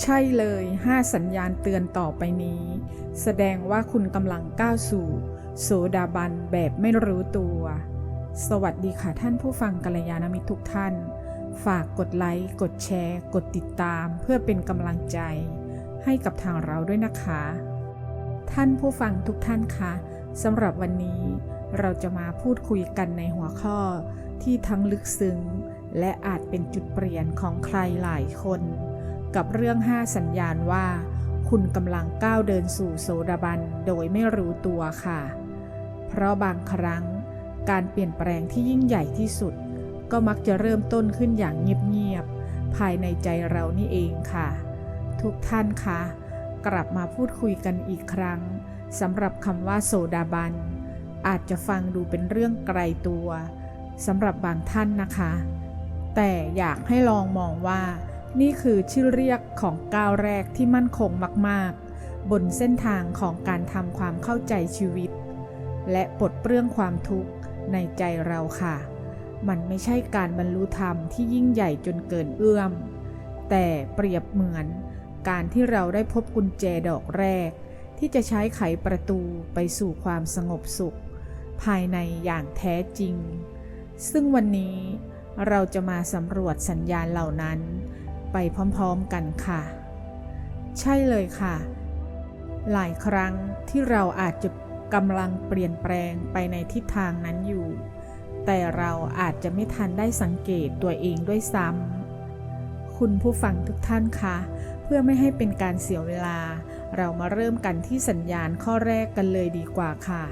ใช่เลย 5 สัญญาณเตือนต่อไปนี้ แสดงว่าคุณกำลังก้าวสู่ โสดาบันแบบไม่รู้ตัว สวัสดีค่ะท่านผู้ฟังกัลยาณมิตรทุกท่าน ฝากกดไลค์ กดแชร์ กดติดตาม เพื่อเป็นกำลังใจ ให้กับทางเราด้วยนะคะ ท่านผู้ฟังทุกท่านคะสำหรับวันนี้ เราจะมาพูดคุยกันในหัวข้อที่ทั้งลึกซึ้ง และอาจเป็นจุดเปลี่ยนของใครหลายคน กับเรื่อง5สัญญาณว่า คุณกำลังก้าวเดินสู่โสดาบันโดยไม่รู้ตัวค่ะ เพราะบางครั้ง การเปลี่ยนแปลงที่ยิ่งใหญ่ที่สุด ก็มักจะเริ่มต้นขึ้นอย่างเงียบๆภายในใจเรานี่เองค่ะ ทุกท่านคะกลับมาพูดคุยกันอีกครั้งสำหรับคำว่าโสดาบัน อาจจะฟังดูเป็นเรื่องไกลตัวสำหรับบางท่านนะคะ แต่อยากให้ลองมองว่า นี่คือชื่อเรียกของก้าวแรกที่มั่นคงมากๆ บนเส้นทางของการทำความเข้าใจชีวิต และปลดเปลื้องความทุกข์ในใจเราค่ะ มันไม่ใช่การบรรลุธรรมที่ยิ่งใหญ่จนเกินเอื้อม แต่เปรียบเหมือนการที่เราได้พบกุญแจดอกแรก ที่จะใช้ไขประตูไปสู่ความสงบสุข ภายในอย่างแท้จริง ซึ่งวันนี้เราจะมาสำรวจสัญญาณเหล่านั้น ไปพร้อมๆกันค่ะ ใช่เลยค่ะ หลายครั้งที่เราอาจจะกำลังเปลี่ยนแปลงไปในทิศทางนั้นอยู่ แต่เราอาจจะไม่ทันได้สังเกตตัวเองด้วยซ้ำคุณผู้ฟังทุกท่านคะเพื่อไม่ให้เป็นการเสียเวลา เรามาเริ่มกันที่สัญญาณข้อแรกกันเลยดีกว่าค่ะ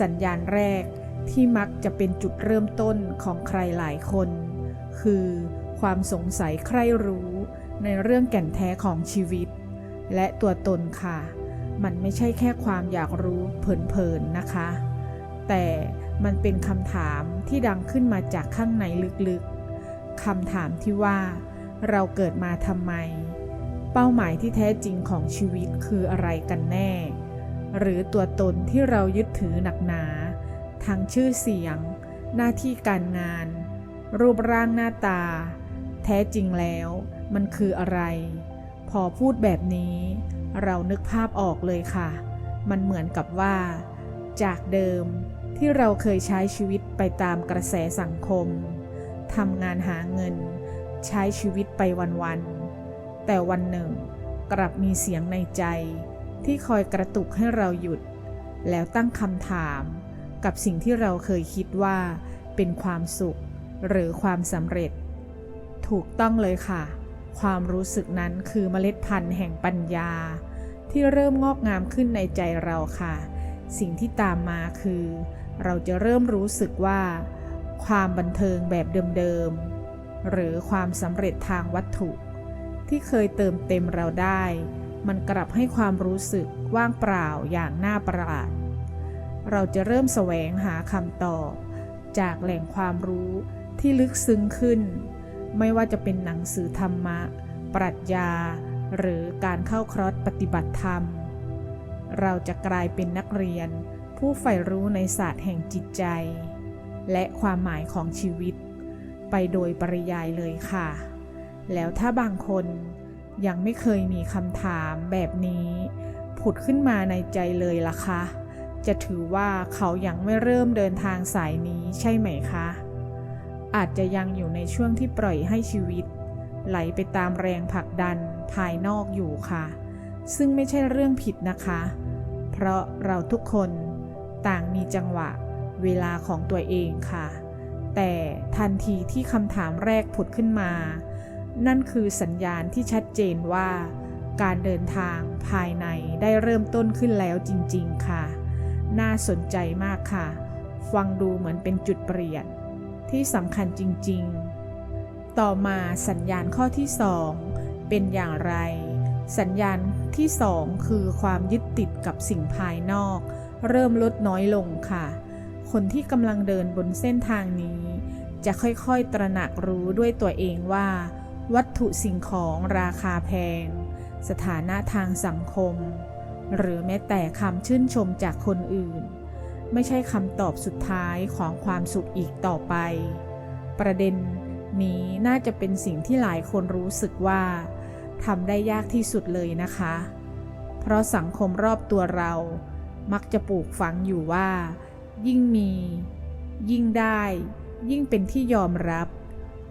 สัญญาณแรกที่มักจะเป็นจุดเริ่มต้นของใครหลายคน คือ ความสงสัยใคร่รู้ในเรื่องแก่นแท้ของชีวิต และตัวตนค่ะ มันไม่ใช่แค่ความอยากรู้เพลินๆนะคะ แต่มันเป็นคำถามที่ดังขึ้นมาจากข้างในลึกๆคำถามที่ว่า เราเกิดมาทำไม เป้าหมายที่แท้จริงของชีวิตคืออะไรกันแน่ หรือตัวตนที่เรายึดถือหนักหนา ทั้งชื่อเสียง หน้าที่การงาน รูปร่างหน้าตา แท้จริงแล้วมันคืออะไร พอพูดแบบนี้ เรานึกภาพออกเลยค่ะ มันเหมือนกับว่า จากเดิมที่เราเคยใช้ชีวิตไปตามกระแสสังคมทำงานหาเงิน ใช้ชีวิตไปวันๆแต่วันหนึ่ง กลับมีเสียงในใจ ที่คอยกระตุกให้เราหยุด แล้วตั้งคำถาม กับสิ่งที่เราเคยคิดว่า เป็นความสุข หรือความสำเร็จ ถูกต้องเลยค่ะ ความรู้สึกนั้นคือเมล็ดพันธุ์แห่งปัญญา ที่เริ่มงอกงามขึ้นในใจเราค่ะ สิ่งที่ตามมาคือ เราจะเริ่มรู้สึกว่า ความบันเทิงแบบเดิมๆ หรือความสำเร็จทางวัตถุ ที่เคยเติมเต็มเราได้ มันกลับให้ความรู้สึกว่างเปล่าอย่างน่าประหลาด เราจะเริ่มแสวงหาคำตอบจากแหล่งความรู้ที่ลึกซึ้งขึ้น ไม่ว่าจะเป็นหนังสือธรรมะ ปรัชญา หรือการเข้าครอสปฏิบัติธรรม เราจะกลายเป็นนักเรียน ผู้ใฝ่รู้ในศาสตร์แห่งจิตใจ และความหมายของชีวิต ไปโดยปริยายเลยค่ะ แล้วถ้าบางคนยังไม่เคยมีคำถามแบบนี้ ผุดขึ้นมาในใจเลยล่ะคะ จะถือว่าเขายังไม่เริ่มเดินทางสายนี้ใช่ไหมคะ อาจจะยังอยู่ในช่วงที่ปล่อยให้ชีวิต ไหลไปตามแรงผลักดันภายนอกอยู่ค่ะ ซึ่งไม่ใช่เรื่องผิดนะคะ เพราะเราทุกคนต่างมีจังหวะเวลาของตัวเองค่ะ แต่ทันทีที่คำถามแรกผุดขึ้นมา นั่นคือสัญญาณที่ชัดเจนว่า การเดินทางภายในได้เริ่มต้นขึ้นแล้วจริง ๆ ค่ะ น่าสนใจมากค่ะ ฟังดูเหมือนเป็นจุดเปลี่ยน ที่สำคัญจริง ๆ ต่อมาสัญญาณข้อที่ 2 เป็นอย่างไร สัญญาณที่ 2 คือความยึดติดกับสิ่งภายนอก เริ่มลดน้อยลงค่ะ คนที่กำลังเดินบนเส้นทางนี้ จะค่อยๆตระหนักรู้ด้วยตัวเองว่า วัตถุสิ่งของราคาแพง สถานะทางสังคม หรือแม้แต่คำชื่นชมจากคนอื่น ไม่ใช่คำตอบสุดท้ายของความสุขอีกต่อไป ประเด็นนี้น่าจะเป็นสิ่งที่หลายคนรู้สึกว่าทำได้ยากที่สุดเลยนะคะ เพราะสังคมรอบตัวเรามักจะปลูกฝังอยู่ว่า ยิ่งมี ยิ่งได้ ยิ่งเป็นที่ยอมรับ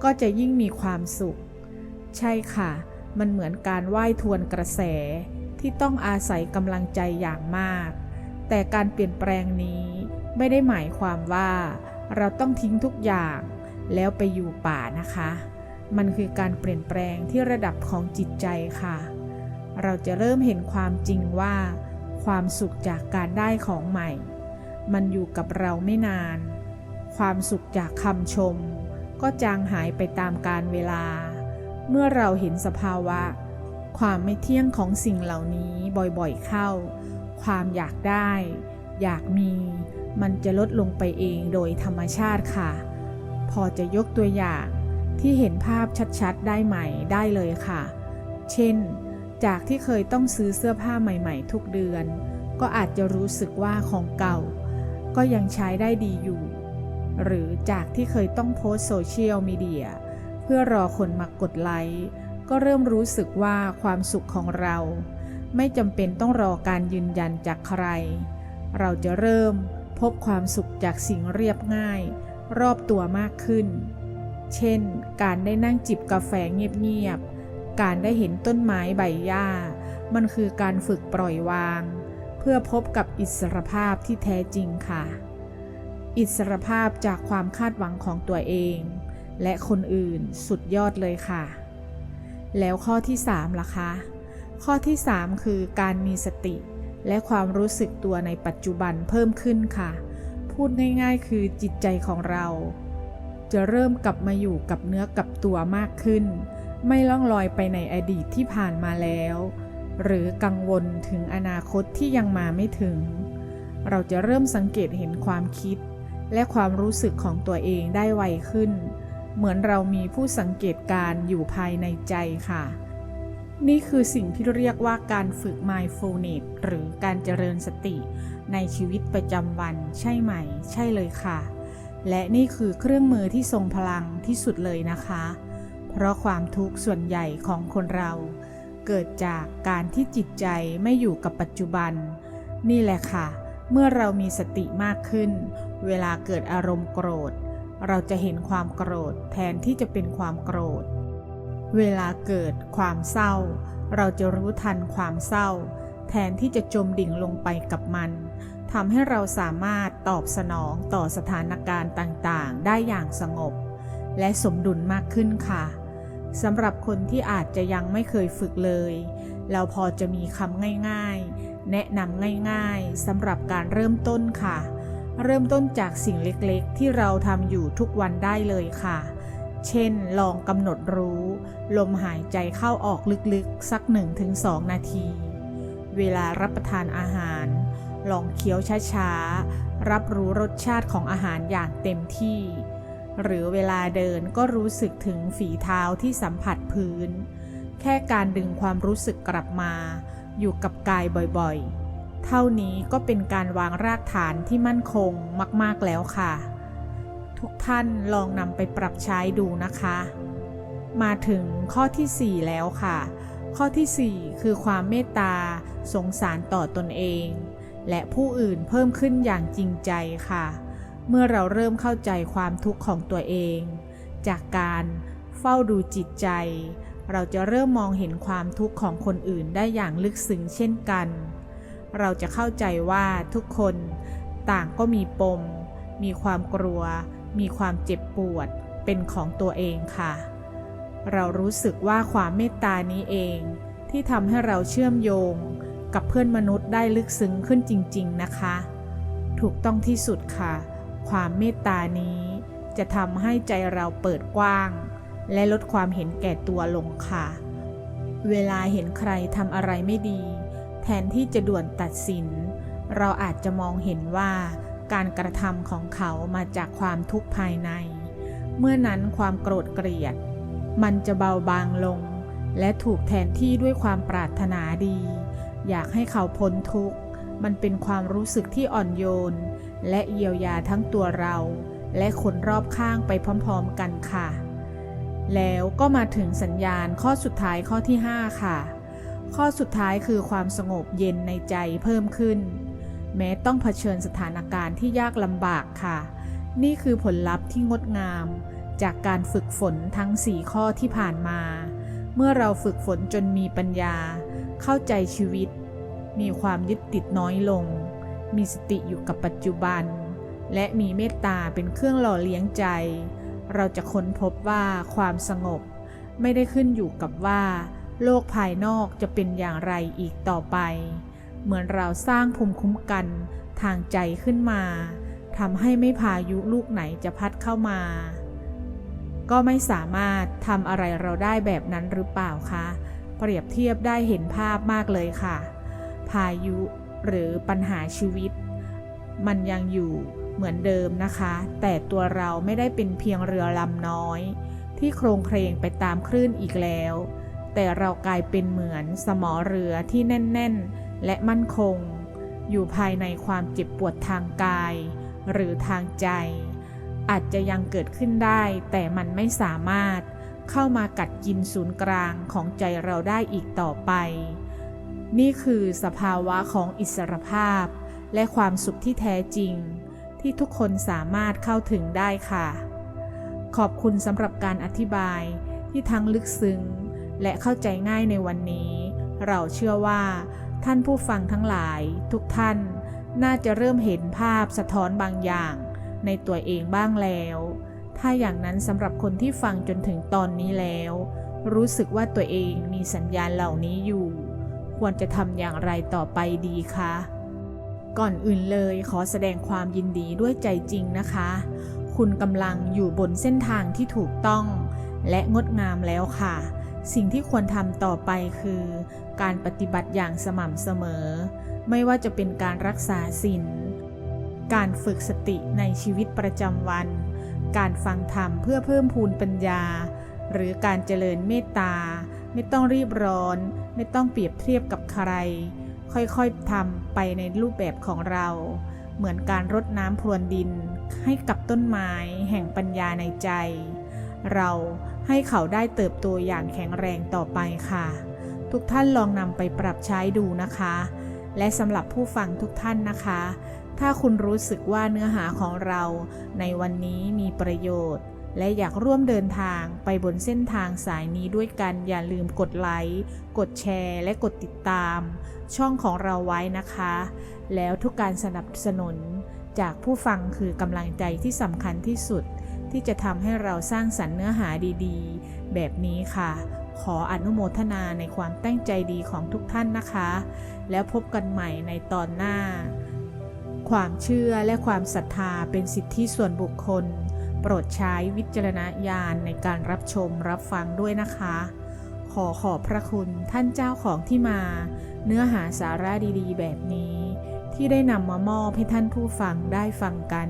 ก็จะยิ่งมีความสุข ใช่ค่ะ มันเหมือนการว่ายทวนกระแสที่ต้องอาศัยกำลังใจอย่างมาก แต่การเปลี่ยนแปลงนี้ไม่ได้หมายความว่า เราต้องทิ้งทุกอย่างแล้วไปอยู่ป่านะคะ มันคือการเปลี่ยนแปลงที่ระดับของจิตใจค่ะ เราจะเริ่มเห็นความจริงว่า ความสุขจากการได้ของใหม่ มันอยู่กับเราไม่นาน ความสุขจากคำชม ก็จางหายไปตามกาลเวลา เมื่อเราเห็นสภาวะ ความไม่เที่ยงของสิ่งเหล่านี้บ่อยๆเข้า ความอยากได้ อยากมี มันจะลดลงไปเองโดยธรรมชาติค่ะ พอจะยกตัวอย่างที่เห็นภาพชัดๆ ได้ไหม่ได้เลยค่ะ เช่น จากที่เคยต้องซื้อเสื้อผ้าใหม่ๆ ทุกเดือน ก็อาจจะรู้สึกว่าของเก่า ก็ยังใช้ได้ดีอยู่ หรือจากที่เคยต้องโพสโซเชียลมีเดียเพื่อรอคนมากดไลค์ ก็เริ่มรู้สึกว่าความสุขของเรา ไม่จำเป็นต้องรอการยืนยันจากใคร เราจะเริ่มพบความสุขจากสิ่งเรียบง่าย รอบตัวมากขึ้น เช่น การได้นั่งจิบกาแฟเงียบๆ การได้เห็นต้นไม้ใบหญ้า มันคือการฝึกปล่อยวาง เพื่อพบกับอิสรภาพที่แท้จริงค่ะ อิสรภาพจากความคาดหวังของตัวเอง และคนอื่นสุดยอดเลยค่ะ แล้วข้อที่3ล่ะคะ ข้อที่ 3 คือการมีสติ และความรู้สึกตัวในปัจจุบันเพิ่มขึ้นค่ะ พูดง่ายๆ คือจิตใจของเรา จะเริ่มกลับมาอยู่กับเนื้อกับตัวมากขึ้น ไม่ล่องลอยไปในอดีตที่ผ่านมาแล้ว หรือกังวลถึงอนาคตที่ยังมาไม่ถึง เราจะเริ่มสังเกตเห็นความคิด และความรู้สึกของตัวเองได้ไวขึ้น เหมือนเรามีผู้สังเกตการณ์อยู่ภายในใจค่ะ นี่คือสิ่งที่เรียกว่าการฝึก mindfulness หรือการเจริญสติ ในชีวิตประจำวันใช่ไหม ใช่เลยค่ะ และนี่คือเครื่องมือที่ทรงพลังที่สุดเลยนะคะ เพราะความทุกข์ส่วนใหญ่ของคนเรา เกิดจากการที่จิตใจไม่อยู่กับปัจจุบัน นี่แหละค่ะ เมื่อเรามีสติมากขึ้น เวลาเกิดอารมณ์โกรธ เราจะเห็นความโกรธแทนที่จะเป็นความโกรธ เวลาเกิดความเศร้า เราจะรู้ทันความเศร้า แทนที่จะจมดิ่งลงไปกับมันทำให้เราสามารถตอบสนองต่อสถานการณ์ต่างๆ ได้อย่างสงบ และสมดุลมากขึ้นค่ะสำหรับคนที่อาจจะยังไม่เคยฝึกเลย เราพอจะมีคำง่ายๆ แนะนำง่ายๆสำหรับการเริ่มต้นค่ะ เริ่มต้นจากสิ่งเล็กๆ ที่เราทำอยู่ทุกวันได้เลยค่ะ เช่น ลองกำหนดรู้ ลมหายใจเข้าออกลึกๆ สัก 1-2 นาที เวลารับประทานอาหาร ลองเคี้ยวช้าๆ รับรู้รสชาติของอาหารอย่างเต็มที่ หรือเวลาเดินก็รู้สึกถึงฝีเท้าที่สัมผัสพื้น แค่การดึงความรู้สึกกลับมา อยู่กับกายบ่อยๆ เท่านี้ก็เป็นการวางรากฐานที่มั่นคงมากๆแล้วค่ะ ทุกท่านลองนำไปปรับใช้ดูนะคะ มาถึงข้อที่ 4 แล้วค่ะ ข้อที่ 4 คือความเมตตา สงสารต่อตนเอง และผู้อื่นเพิ่มขึ้นอย่างจริงใจค่ะ เมื่อเราเริ่มเข้าใจความทุกข์ของตัวเอง จากการเฝ้าดูจิตใจ เราจะเริ่มมองเห็นความทุกข์ของคนอื่นได้อย่างลึกซึ้งเช่นกัน เราจะเข้าใจว่าทุกคนต่างก็มีปม มีความกลัว มีความเจ็บปวดเป็นของตัวเองค่ะ เรารู้สึกว่าความเมตตานี้เองที่ทำให้เราเชื่อมโยงกับเพื่อนมนุษย์ได้ลึกซึ้งขึ้นจริง ๆนะคะ ถูกต้องที่สุดค่ะ ความเมตตานี้จะทำให้ใจเราเปิดกว้าง และลดความเห็นแก่ตัวลงค่ะ เวลาเห็นใครทำอะไรไม่ดี แทนที่จะด่วนตัดสิน เราอาจจะมองเห็นว่า การกระทำของเขามาจากความทุกข์ภายใน เมื่อนั้นความโกรธเกลียด มันจะเบาบางลง และถูกแทนที่ด้วยความปรารถนาดี อยากให้เขาพ้นทุกข์ มันเป็นความรู้สึกที่อ่อนโยน และเยียวยาทั้งตัวเรา และคนรอบข้างไปพร้อมๆกันค่ะ แล้วก็มาถึงสัญญาณข้อสุดท้ายข้อที่ 5 ค่ะ ข้อสุดท้ายคือความสงบเย็นในใจเพิ่มขึ้น แม้ต้องเผชิญสถานการณ์ที่ยากลำบากค่ะ นี่คือผลลัพธ์ที่งดงาม จากการฝึกฝนทั้ง 4 ข้อที่ผ่านมา เมื่อเราฝึกฝนจนมีปัญญา เข้าใจชีวิต มีความยึดติดน้อยลง มีสติอยู่กับปัจจุบัน และมีเมตตาเป็นเครื่องหล่อเลี้ยงใจ เราจะค้นพบว่าความสงบ ไม่ได้ขึ้นอยู่กับว่า โลกภายนอกจะเป็นอย่างไรอีกต่อไป เหมือนเราสร้างภูมิคุ้มกันทางใจขึ้นมาทำให้ไม่พายุลูกไหนจะพัดเข้ามา ก็ไม่สามารถทำอะไรเราได้แบบนั้นหรือเปล่าคะ เปรียบเทียบได้เห็นภาพมากเลยค่ะ พายุหรือปัญหาชีวิต มันยังอยู่เหมือนเดิมนะคะ แต่ตัวเราไม่ได้เป็นเพียงเรือลำน้อย ที่โครงเครงไปตามคลื่นอีกแล้ว แต่เรากลายเป็นเหมือนสมอเรือที่แน่น ๆ และมั่นคง อยู่ภายในความเจ็บปวดทางกาย หรือทางใจ อาจจะยังเกิดขึ้นได้ แต่มันไม่สามารถเข้ามากัดกินศูนย์กลางของใจเราได้อีกต่อไป นี่คือสภาวะของอิสรภาพ และความสุขที่แท้จริง ที่ทุกคนสามารถเข้าถึงได้ค่ะ ขอบคุณสำหรับการอธิบายที่ทั้งลึกซึ้งและเข้าใจง่ายในวันนี้ เราเชื่อว่า ท่านผู้ฟังทั้งหลายทุกท่านน่าจะเริ่มเห็นภาพสะท้อนบางอย่าง ในตัวเองบ้างแล้ว ถ้าอย่างนั้นสำหรับคนที่ฟังจนถึงตอนนี้แล้ว รู้สึกว่าตัวเองมีสัญญาณเหล่านี้อยู่ ควรจะทำอย่างไรต่อไปดีคะก่อนอื่นเลยขอแสดงความยินดีด้วยใจจริงนะคะ คุณกำลังอยู่บนเส้นทางที่ถูกต้อง และงดงามแล้วค่ะ สิ่งที่ควรทำต่อไปคือ การปฏิบัติอย่างสม่ำเสมอ ไม่ว่าจะเป็นการรักษาศีลการฝึกสติในชีวิตประจำวัน การฟังธรรมเพื่อเพิ่มพูนปัญญา หรือการเจริญเมตตา ไม่ต้องรีบร้อน ไม่ต้องเปรียบเทียบกับใคร ค่อยๆทำไปในรูปแบบของเรา เหมือนการรดน้ำพรวนดิน ให้กับต้นไม้แห่งปัญญาในใจ เราให้เขาได้เติบโตอย่างแข็งแรงต่อไปค่ะ ทุกท่านลองนำไปปรับใช้ดูนะคะ และสำหรับผู้ฟังทุกท่านนะคะ ถ้าคุณรู้สึกว่าเนื้อหาของเราในวันนี้มีประโยชน์ และอยากร่วมเดินทางไปบนเส้นทางสายนี้ด้วยกันอย่าลืมกดไลค์กดแชร์ และกดติดตาม ช่องของเราไว้นะคะ แล้วทุกการสนับสนุนจากผู้ฟังคือกำลังใจที่สำคัญที่สุด ที่จะทำให้เราสร้างสรรค์เนื้อหาดีๆ แบบนี้ค่ะ ขออนุโมทนาในความตั้งใจดีของทุกท่านนะคะ แล้วพบกันใหม่ในตอนหน้า ความเชื่อและความศรัทธาเป็นสิทธิส่วนบุคคล โปรดใช้วิจารณญาณในการรับชมรับฟังด้วยนะคะ ขอขอบพระคุณท่านเจ้าของที่มา เนื้อหาสาระดีๆ แบบนี้ ที่ได้นำมามอบให้ท่านผู้ฟังได้ฟังกัน